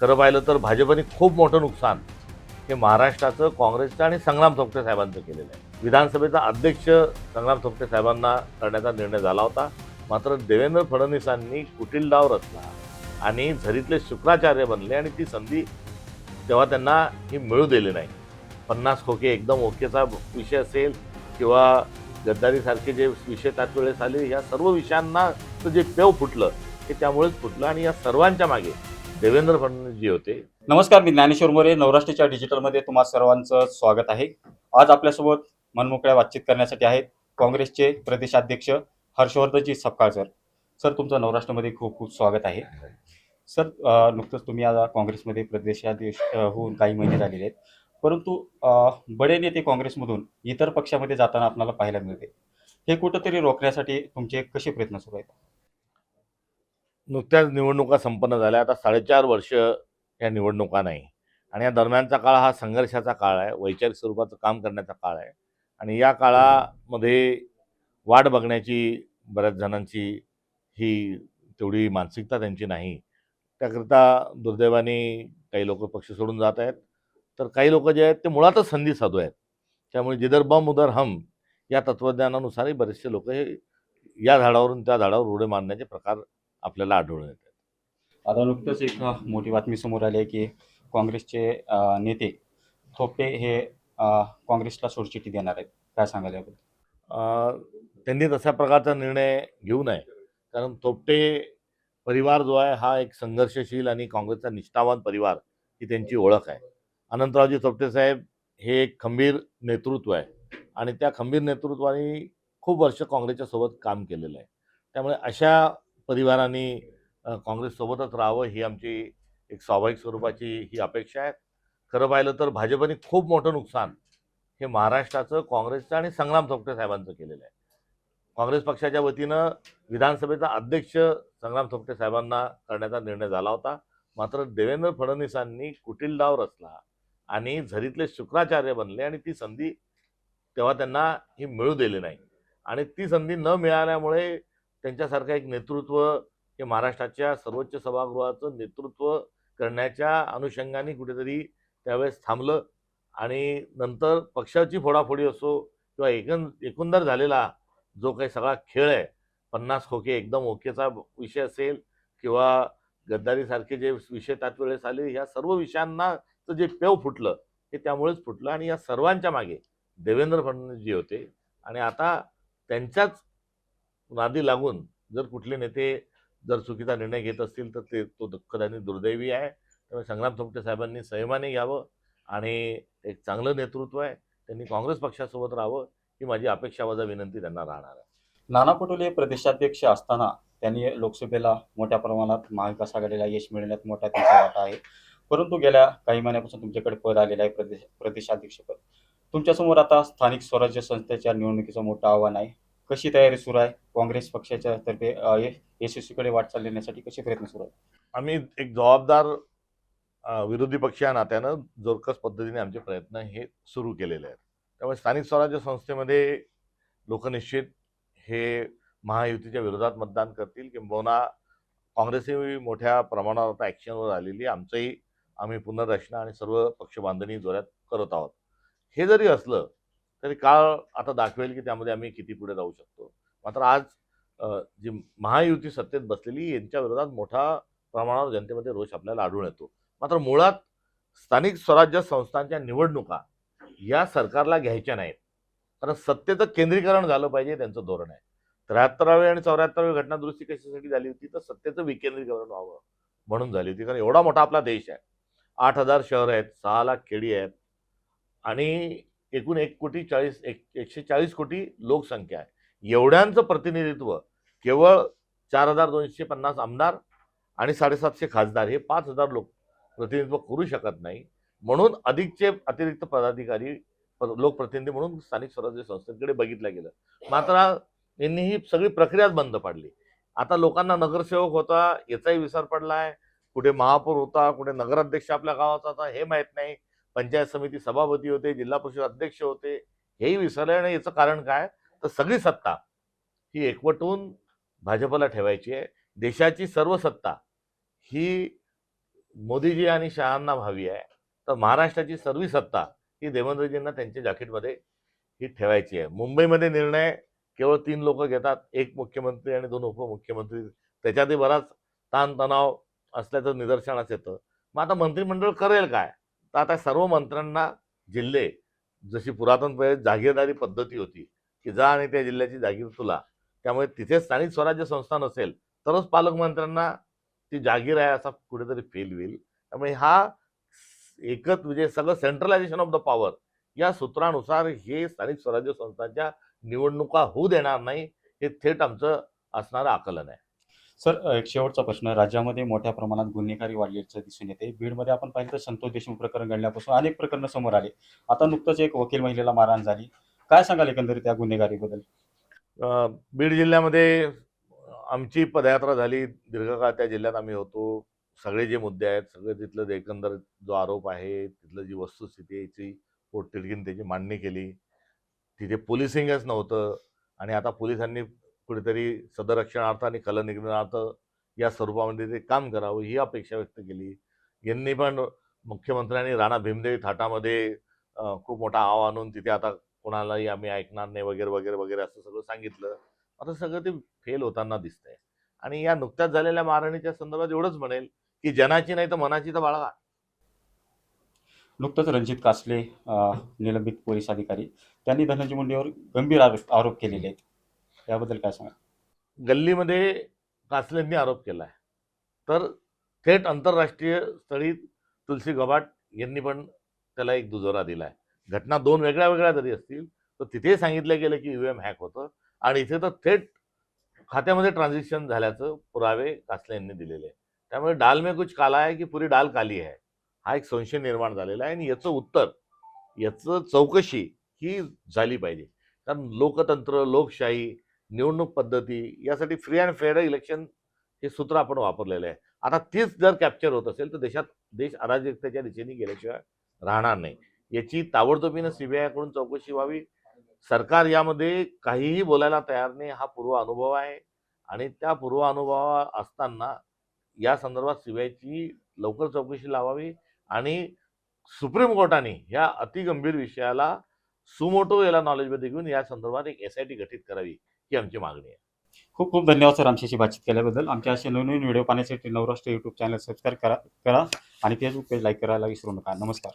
खरं पाहिलं तर भाजपने खूप मोठं नुकसान हे महाराष्ट्राचं काँग्रेसचं आणि संग्राम थोपटे साहेबांचं केलेलं आहे. विधानसभेचा अध्यक्ष संग्राम थोपटे साहेबांना करण्याचा निर्णय झाला होता. मात्र देवेंद्र फडणवीसांनी कुटील डाव रचला आणि झरीतले शुक्राचार्य बनले आणि ती संधी तेव्हा त्यांना ही मिळू दिली नाही. पन्नास खोके एकदम ओकेचा विषय असेल किंवा गद्दारीसारखे जे विषय त्याच वेळेस आले या सर्व विषयांना जे पेव फुटलं हे त्यामुळेच फुटलं आणि या सर्वांच्या मागे देवेंद्र फडणवीस जी होते. नमस्कार मी ज्ञानेश्वर मोरे नवराष्ट्राच्या डिजिटलमध्ये तुम्हा सर्वांचं स्वागत आहे. आज आपल्यासोबत मनमोकळ्या बातचीत करण्यासाठी आहेत काँग्रेसचे प्रदेशाध्यक्ष हर्षवर्धनजी सपकाळकर. सर तुमचं नवराष्ट्रामध्ये खूप खूप स्वागत आहे. सर नुकतंच तुम्ही आता काँग्रेसमध्ये प्रदेशाध्यक्ष होऊन काही महिने झालेले आहेत. परंतु बडे नेते काँग्रेसमधून इतर पक्षामध्ये जाताना आपल्याला पाहायला मिळते. हे कुठंतरी रोखण्यासाठी तुमचे कसे प्रयत्न सुरू आहेत? नुकत्याच निवडणुका संपन्न झाल्या. आता साडेचार वर्ष या निवडणुका नाही. आणि या दरम्यानचा काळ हा संघर्षाचा काळ आहे. वैचारिक स्वरूपाचं काम करण्याचा काळ आहे. आणि या काळामध्ये वाट बघण्याची बऱ्याच जणांची ही तेवढी मानसिकता त्यांची नाही. त्याकरिता दुर्दैवाने काही लोक पक्ष सोडून जात आहेत. तर काही लोक जे आहेत ते मुळातच संधी साधू आहेत. त्यामुळे जिदर बम उदर हम या तत्त्वज्ञानानुसारही बरेचसे लोक हे या झाडावरून त्या झाडावर उडे मारण्याचे प्रकार आपल्याला आढळून येतात. आता नुकतंच एक मोठी बातमी समोर आली आहे की काँग्रेसचे नेते थोपटे हे काँग्रेसला सोडचिठ्ठी देणार आहेत. काय सांगाल याबद्दल? अं, त्यांनी तशा प्रकारचा निर्णय घेऊ नये. कारण तोपटे परिवार जो आहे हा एक संघर्षशील आणि काँग्रेसचा निष्ठावान परिवार ही त्यांची ओळख आहे. अनंतरावजी तोपटे साहेब हे एक खंबीर नेतृत्व आहे. आणि त्या खंबीर नेतृत्वाने खूप वर्ष काँग्रेसच्या सोबत काम केलेलं आहे. त्यामुळे अशा परिवाराने काँग्रेससोबतच राहावं ही आमची एक स्वाभाविक स्वरूपाची ही अपेक्षा आहे. खरं पाहिलं तर भाजपने खूप मोठं नुकसान हे महाराष्ट्राचं काँग्रेसचं आणि संग्राम थोपटे साहेबांचं केलेलं आहे. काँग्रेस पक्षाच्या वतीनं विधानसभेचा अध्यक्ष संग्राम थोपटे साहेबांना करण्याचा निर्णय झाला होता. मात्र देवेंद्र फडणवीसांनी कुटील डाव रचला आणि झरीतले शुक्राचार्य बनले आणि ती संधी तेव्हा त्यांना ही मिळू दिली नाही. आणि ती संधी न मिळाल्यामुळे त्यांच्यासारखं एक नेतृत्व हे महाराष्ट्राच्या सर्वोच्च सभागृहाचं नेतृत्व करण्याच्या अनुषंगाने कुठेतरी त्यावेळेस थांबलं. आणि नंतर पक्षाची फोडाफोडी असो किंवा एकंद एकंदर झालेला जो काही सगळा खेळ आहे पन्नास खोके एकदम ओकेचा विषय असेल किंवा गद्दारीसारखे जे विषय त्याच वेळेस आले ह्या सर्व विषयांनाचं जे पेव फुटलं हे त्यामुळेच फुटलं. आणि या सर्वांच्या मागे देवेंद्र फडणवीस जे होते. आणि आता त्यांच्याच नादी लागून जर कुठले नेते जर चुकीचा निर्णय घेत असतील तर ते तो दुःखद आणि दुर्दैवी आहे. त्यामुळे संग्राम थोपटे साहेबांनी संयमाने घ्यावं आणि एक चांगलं नेतृत्व आहे. त्यांनी काँग्रेस पक्षासोबत राहावं ही माझी अपेक्षा वजा विनंती त्यांना राहणार आहे. नाना पटोले प्रदेशाध्यक्ष असताना त्यांनी लोकसभेला मोठ्या प्रमाणात महाविकास आघाडीला यश मिळण्यात मोठा त्यांचा वाटा आहे. परंतु गेल्या काही महिन्यापासून तुमच्याकडे पद आलेलं आहे प्रदेश प्रदेशाध्यक्षपद. तुमच्यासमोर आता स्थानिक स्वराज्य संस्थेच्या निवडणुकीचं मोठं आव्हान आहे. कशी तयारी सुरू आहे? काँग्रेस पक्षाच्या तर्फे यशस्वीकडे वाटचाल नेण्यासाठी कसे प्रयत्न सुरू आहेत? आम्ही एक जबाबदार विरोधी पक्ष या नात्यानं जोरकस पद्धतीने आमचे प्रयत्न हे सुरू केलेले आहेत. त्यामुळे स्थानिक स्वराज्य संस्थेमध्ये लोकनिश्चित हे महायुतीच्या विरोधात मतदान करतील किंबहुना काँग्रेसही मोठ्या प्रमाणावर आता ॲक्शनवर आलेली आमचंही आम्ही पुनर्रचना आणि सर्व पक्ष बांधणी करत आहोत. हे जरी असलं तरी काळ आता दाखवेल की त्यामध्ये आम्ही किती पुढे जाऊ शकतो. मात्र आज जी महायुती सत्तेत बसलेली यांच्या विरोधात मोठा प्रमाणावर जनतेमध्ये रोष आपल्याला आढळून येतो. मात्र मुळात स्थानिक स्वराज्य संस्थांच्या निवडणुका या सरकारला घ्यायच्या नाहीत. कारण सत्तेचं केंद्रीकरण झालं पाहिजे त्यांचं धोरण आहे. त्र्याहत्तरावी आणि चौऱ्याहत्तरावी घटना दुरुस्ती कशासाठी झाली होती? तर सत्तेचं विकेंद्रीकरण व्हावं म्हणून झाली होती. कारण एवढा मोठा आपला देश आहे. आठ हजार शहर आहेत सहा लाख खेडी आहेत. आणि एकूण एक कोटी चाळीस एक एकशे चाळीस कोटी लोकसंख्या आहे. एवढ्यांचं प्रतिनिधित्व केवळ चार हजार दोनशे पन्नास आमदार आणि साडेसातशे खासदार हे पाच हजार लोक प्रतिनिधित्व करू शकत नाही. म्हणून अधिकचे अतिरिक्त पदाधिकारी लोकप्रतिनिधी म्हणून स्थानिक स्वराज्य संस्थेकडे बघितलं गेलं. मात्र यांनी ही सगळी प्रक्रियाच बंद पाडली. आता लोकांना नगरसेवक होता याचाही विसर पडला आहे कुठे महापौर होता कुठे नगराध्यक्ष आपल्या गावाचा होता हे माहीत नाही. पंचायत समिती सभापती होते जिल्हा परिषद अध्यक्ष होते हेही विसरले आणि याचं कारण काय? तर सगळी सत्ता ही एकवटून भाजपला ठेवायची आहे. देशाची सर्व सत्ता ही मोदीजी आणि शहांना व्हावी आहे. तर महाराष्ट्राची सर्व सत्ता ही देवेंद्रजींना त्यांच्या जॅकेटमध्ये ही ठेवायची आहे. मुंबईमध्ये निर्णय केवळ तीन लोक घेतात एक मुख्यमंत्री आणि दोन उपमुख्यमंत्री. त्याच्यातही बराच ताणतणाव असल्याचं निदर्शनास येतं. मग आता मंत्रिमंडळ करेल काय? तर आता सर्व मंत्र्यांना जिल्हे जशी पुरातनपणे जागीरदारी पद्धती होती की जा आणि त्या जिल्ह्याची जागीर तुला. त्यामुळे तिथे स्थानिक स्वराज्य संस्था नसेल तरच पालकमंत्र्यांना ती जागीर आहे असा कुठेतरी फील होईल. त्यामुळे हा एकच म्हणजे सगळं सेंट्रलायझेशन ऑफ द पॉवर या सूत्रानुसार हे स्थानिक स्वराज्य संस्थांच्या निवडणुका होऊ देणार नाही हे थेट आमचं असणारं आकलन आहे. सर एक शेवटचा प्रश्न. राज्यामध्ये मोठ्या प्रमाणात गुन्हेगारी वाढल्याचं दिसून येते बीडमध्ये आपण पाहिलं तर संतोष देशमुख प्रकरण घडल्यापासून अनेक प्रकरणं समोर आले. आता नुकतंच एक वकील महिलेला मारहाण झाली. काय सांगाल एकंदरीत त्या गुन्हेगारीबद्दल? बीड जिल्ह्यामध्ये आमची पदयात्रा झाली. दीर्घकाळ त्या जिल्ह्यात आम्ही होतो. सगळे जे मुद्दे आहेत सगळे तिथलं जे एकंदर जो आरोप आहे तिथलं जी वस्तुस्थिती याची पोटतिडकीने त्याची मांडणी केली. तिथे पोलिसिंगच नव्हतं आणि आता पोलिसांनी कुठेतरी सदरक्षणार्थ आणि कलनिग्रहणार्थ या स्वरूपामध्ये ते काम करावं ही अपेक्षा व्यक्त केली. यांनी पण मुख्यमंत्र्यांनी राणा भीमदेव थाटामध्ये खूप मोठा आव आणून तिथे आता कोणालाही आम्ही ऐकणार नाही वगैरे वगैरे वगैरे असं सगळं सांगितलं. आता सगळं ते फेल होताना दिसतंय. आणि या नुकत्याच झालेल्या मारणीच्या संदर्भात एवढंच म्हणेल की जनाची नाही तर मनाची तर बाळगा. नुकतंच रणजित कासले निलंबित पोलीस अधिकारी त्यांनी धनंजय मुंडेवर गंभीर आरोप आरोप केलेले आहेत. याबद्दल काय सांगा गल्लीमध्ये कासलेंनी आरोप केला आहे तर थेट आंतरराष्ट्रीय स्थळी तुलसी गबाट यांनी पण त्याला एक दुजोरा दिला आहे घटना दोन वेगळ्या वेगळ्या जरी असतील तर तिथे सांगितलं गेलं की ईव्हीएम हॅक होतं आणि इथे तर थेट खात्यामध्ये ट्रान्झॅक्शन झाल्याचं पुरावे कासले यांनी दिलेले. आहे त्यामुळे डाल में कुछ काला आहे की पुरी डाल काली आहे हा एक संशय निर्माण झालेला आहे आणि याचं उत्तर याचं चौकशी ही झाली पाहिजे. कारण लोकतंत्र लोकशाही निवडणूक पद्धती यासाठी फ्री अँड फेअर इलेक्शन हे सूत्र आपण वापरलेलं आहे. आता तीच जर कॅप्चर होत असेल तर देशात देश अराजकतेच्या दिशेने गेल्याशिवाय राहणार नाही. याची ताबडतोबीनं सीबीआयकडून चौकशी व्हावी. सरकार यामध्ये काहीही बोलायला तयार नाही. हा पूर्व अनुभव आहे. आणि त्या पूर्व अनुभवा असताना या संदर्भात सीबीआयची लवकर चौकशी लावावी आणि सुप्रीम कोर्टाने ह्या अतिगंभीर विषयाला सुमोटो याला नॉलेजमध्ये घेऊन या संदर्भात एक एस आय टी गठीत करावी. ही आमची मागणी आहे. खूप खूप धन्यवाद सर आमच्याशी बातचीत केल्याबद्दल. आमच्या असे नवनवीन व्हिडिओ पाहण्यासाठी नवराष्ट्र यूट्यूब चॅनल सबस्क्राईब करा करा आणि फेसबुक पेज लाईक करायला विसरू नका. नमस्कार.